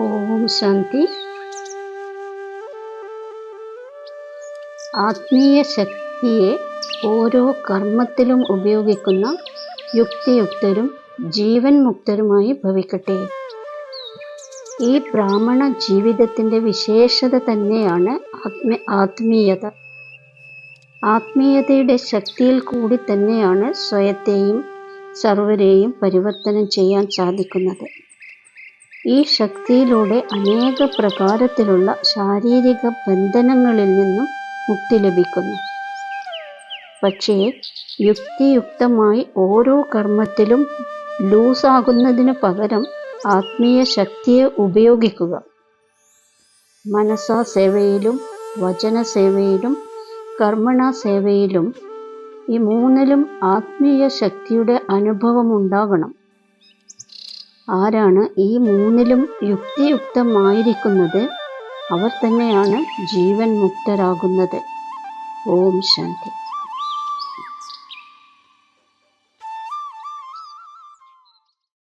ഓം ശാന്തി. ആത്മീയ ശക്തിയെ ഓരോ കർമ്മത്തിലും ഉപയോഗിക്കുന്ന യുക്തിയുക്തരും ജീവൻ മുക്തരുമായി ഭവിക്കട്ടെ. ഈ ബ്രാഹ്മണ ജീവിതത്തിന്റെ വിശേഷത തന്നെയാണ് ആത്മ ആത്മീയത. ആത്മീയതയുടെ ശക്തിയിൽ കൂടി തന്നെയാണ് സ്വയത്തെയും സർവരെയും പരിവർത്തനം ചെയ്യാൻ സാധിക്കുന്നത്. ഈ ശക്തിയിലൂടെ അനേക പ്രകാരത്തിലുള്ള ശാരീരിക ബന്ധനങ്ങളിൽ നിന്നും മുക്തി ലഭിക്കുന്നു. പക്ഷേ യുക്തിയുക്തമായി ഓരോ കർമ്മത്തിലും ലൂസാകുന്നതിന് പകരം ആത്മീയ ശക്തിയെ ഉപയോഗിക്കുക. മനസാ സേവയിലും വചന സേവയിലും കർമ്മണ സേവയിലും ഈ മൂന്നിലും ആത്മീയ ശക്തിയുടെ അനുഭവം ഉണ്ടാകണം. ആരാണ് ഈ മൂന്നിലും യുക്തിയുക്തമായിരിക്കുന്നത്? അവർ തന്നെയാണ് ജീവൻ മുക്തരാകുന്നത്. ഓം ശാന്തി.